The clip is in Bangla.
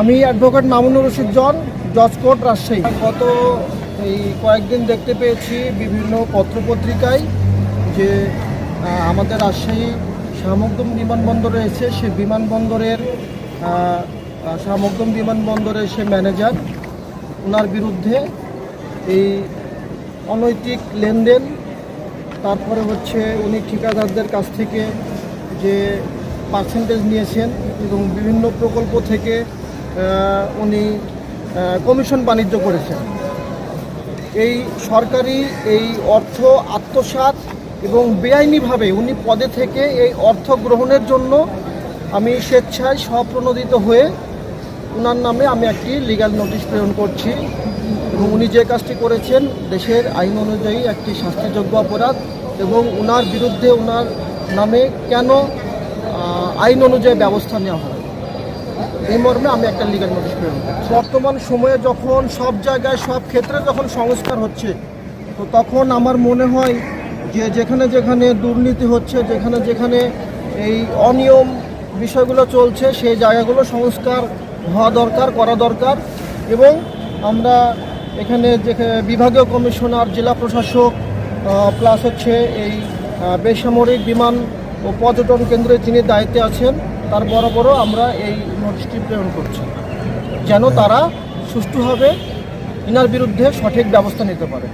আমি অ্যাডভোকেট মামুনুর রশিদ জন জজ কোর্ট রাজশাহী। গত এই কয়েকদিন দেখতে পেয়েছি বিভিন্ন পত্রপত্রিকায় যে আমাদের রাজশাহী শাহমকদম বিমানবন্দর রয়েছে সে বিমানবন্দরের শাহমকদম বিমানবন্দরের সে ম্যানেজার ওনার বিরুদ্ধে এই অনৈতিক লেনদেন, তারপরে হচ্ছে উনি ঠিকাদারদের কাছ থেকে যে পার্সেন্টেজ নিয়েছেন এবং বিভিন্ন প্রকল্প থেকে উনি কমিশন বাণিজ্য করেছেন। এই সরকারি এই অর্থ আত্মসাৎ এবং বেআইনিভাবে উনি পদে থেকে এই অর্থ গ্রহণের জন্য আমি স্বেচ্ছায় স্বপ্রণোদিত হয়ে ওনার নামে আমি একটি লিগ্যাল নোটিশ প্রেরণ করছি এবং উনি যে কাজটি করেছেন, দেশের আইন অনুযায়ী একটি শাস্তিযোগ্য অপরাধ এবং ওনার বিরুদ্ধে ওনার নামে কেন আইন অনুযায়ী ব্যবস্থা নেওয়া হয় এই মর্মে আমি একটা লিগাল নোটিশ প্রেরণ বর্তমান সময়ে যখন সব জায়গায়, সব ক্ষেত্রে যখন সংস্কার হচ্ছে, তো তখন আমার মনে হয় যে যেখানে যেখানে দুর্নীতি হচ্ছে, যেখানে যেখানে এই অনিয়ম বিষয়গুলো চলছে, সেই জায়গাগুলো সংস্কার হওয়া দরকার, করা দরকার। এবং আমরা এখানে যে বিভাগীয় কমিশনার, জেলা প্রশাসক প্লাস হচ্ছে এই বেসামরিক বিমান ও পর্যটন কেন্দ্রে যিনি দায়িত্বে আছেন, তার বরাবরও আমরা এই নোটিশটি প্রেরণ করছি। যেন তারা সুষ্ঠুভাবে ইনার বিরুদ্ধে সঠিক ব্যবস্থা নিতে পারে।